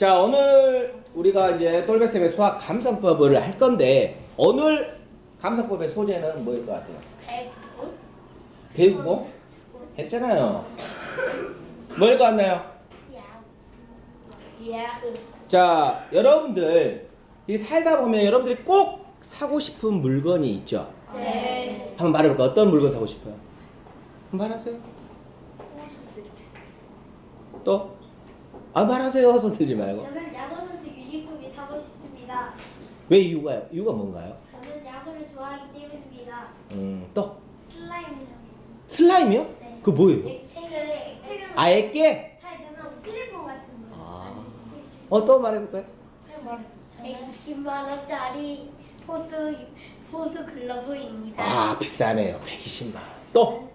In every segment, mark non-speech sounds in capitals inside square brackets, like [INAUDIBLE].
자, 오늘 우리가 이제 똘베쌤의 수학 감성법을 할 건데 오늘 감성법의 소재는 뭐일 것 같아요? 배우고 했잖아요. 뭐일 것 같나요? 자, 여러분들 이 살다 보면 여러분들이 꼭 사고 싶은 물건이 있죠. 네. 한번 말해볼까? 어떤 물건 사고 싶어요? 한번 말하세요. 또? 아 말하세요. 손 들지 말고. 저는 야구 선수 유니폼이 사고 싶습니다. 왜 이유가요? 이유가 뭔가요? 저는 야구를 좋아하기 때문입니다. 음, 또 슬라임이라고. 슬라임이요? 네. 그 뭐예요? 액체가 액체가 아, 액게? 잘 드는 슬리퍼 같은 거. 아. 어, 또 말해볼까요? 120만 원짜리 포수 포수 글러브입니다. 아, 비싸네요. 120만 원. 또?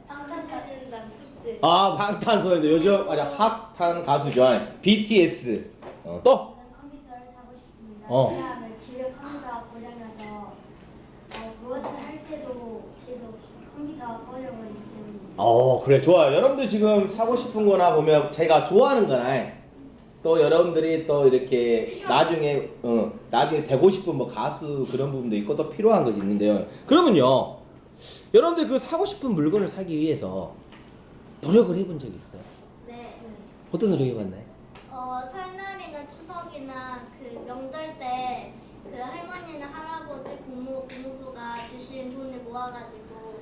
아, 방탄소년단 요즘 아주 핫한 가수죠. BTS. 어, 또? 저는 컴퓨터를 사고 싶습니다. 어. 왜냐하면 집에 컴퓨터가 고장나서 어, 무엇을 할 때도 계속 컴퓨터가 꺼져버리기 때문에 어, 그래, 좋아요. 여러분들 지금 사고 싶은 거나 보면 제가 좋아하는 거나 또 여러분들이 또 이렇게 나중에, 어, 나중에 되고 싶은 뭐 가수 그런 부분도 있고 또 필요한 것이 있는데요. 그러면요, 여러분들 그 사고 싶은 물건을 사기 위해서 노력을 해본 적이 있어요? 네. 어떤 노력 해봤나요? 어, 설날이나 추석이나 그 명절 때 그 할머니나 할아버지 고모 고모부가 주신 돈을 모아가지고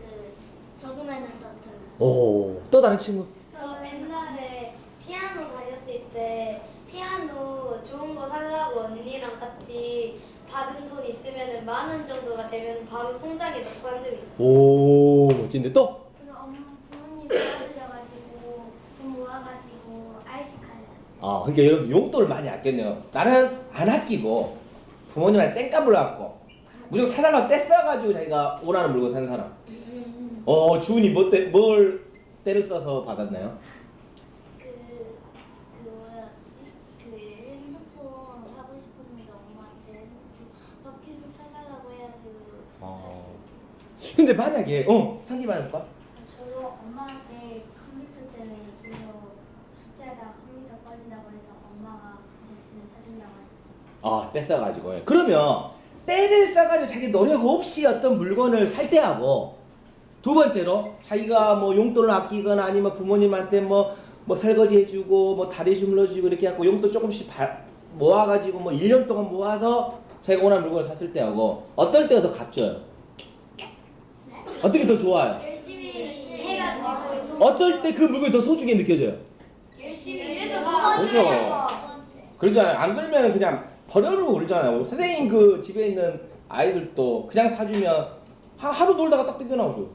그 저금해놓은 것들 오, 또 다른 친구? 저 옛날에 피아노 다녔을 때 피아노 좋은 거 살라고 언니랑 같이 받은 돈 있으면 만 원 정도가 되면 바로 통장에 넣고 한 적이 있었어요. 오, 멋진데 또? 저는 엄마 부모님 도와드려가지고 돈 모아가지고 아이스카를 샀 아, 그러니까 여러분 용돈을 많이 아꼈네요. 나는 안 아끼고 부모님한테 땡값을 갖고 무조건 사달라고 떼써가지고 자기가 원하는 물건 산 사람. 어, 주은이 뭐 때, 뭘 때를 써서 받았나요? 그, 그 뭐였지? 그 핸드폰 사고 싶었는데 엄마한테 핸드폰 막 계속 사달라고 해가지고 어. 근데 만약에 어 상기 말해볼까? 저도 엄마한테 컴퓨터 때문에 이거 숙제하다가 컴퓨터 꺼진다고 해서 엄마가 됐으면 사준다고 하셨 아 떼써가지고 예. 그러면 때를 써가지고 자기 노력 없이 어떤 물건을 살 때하고 두 번째로 자기가 뭐 용돈을 아끼거나 아니면 부모님한테 뭐 뭐 설거지 해주고 뭐 다리 주물러주고 이렇게 해갖고 용돈 조금씩 바- 모아가지고 뭐 1년 동안 모아서 자기가 원하는 물건을 샀을 때하고 어떨 때가 더 값져요? 어떻게 더 좋아요? 열심히 해가지고 어떨 때 그 물건이 더 소중히 느껴져요? 열심히 일해서 그렇죠. 그러잖아요. 안 그러면 그냥 버려버리고 그러잖아요. 선생님 그 집에 있는 아이들도 그냥 사주면 하, 하루 놀다가 딱 뜯겨나오죠.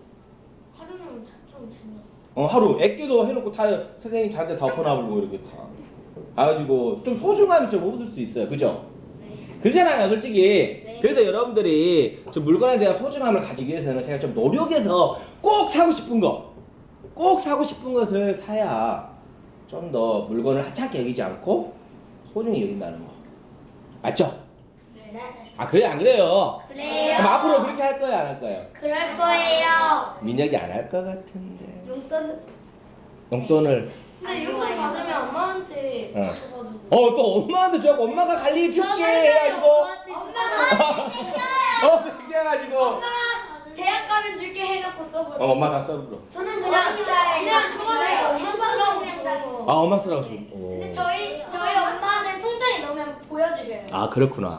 하루는 좀 재미없어. 어, 하루 애기도 해놓고 다 선생님 자한테 다 엎어놔버리고 이렇게 다. 가지고 좀 소중함이 좀 없을 수 있어요. 그죠? 그렇잖아요, 솔직히. 그래서 여러분들이 좀 물건에 대한 소중함을 가지기 위해서는 제가 좀 노력해서 꼭 사고 싶은 거, 꼭 사고 싶은 것을 사야 좀 더 물건을 하찮게 여기지 않고 소중히 여긴다는 거. 맞죠? 네. 아, 그래, 안 그래요? 그래요. 그럼 앞으로 그렇게 할 거예요, 안 할 거예요? 그럴 거예요. 민혁이 안 할 것 같은데. 용돈 용돈을. 근데 용돈 받으면 엄마한테 어. 줘가지고 어, 또 엄마한테 줘갖고 엄마가 관리해 줄게 해가지고. 엄마가 [LAUGHS] 어, 그렇게 해가지고. 엄마가 대학 가면 줄게 해놓고 써버려. 어, 엄마 다 써불어. 저는 그냥 그냥 줘가지고 엄마 쓰라고 줘서. 아, 엄마 쓰라고 지금. 오. 근데 저희 저희 엄마는 통장에 넣으면 보여주셔요. 아, 그렇구나.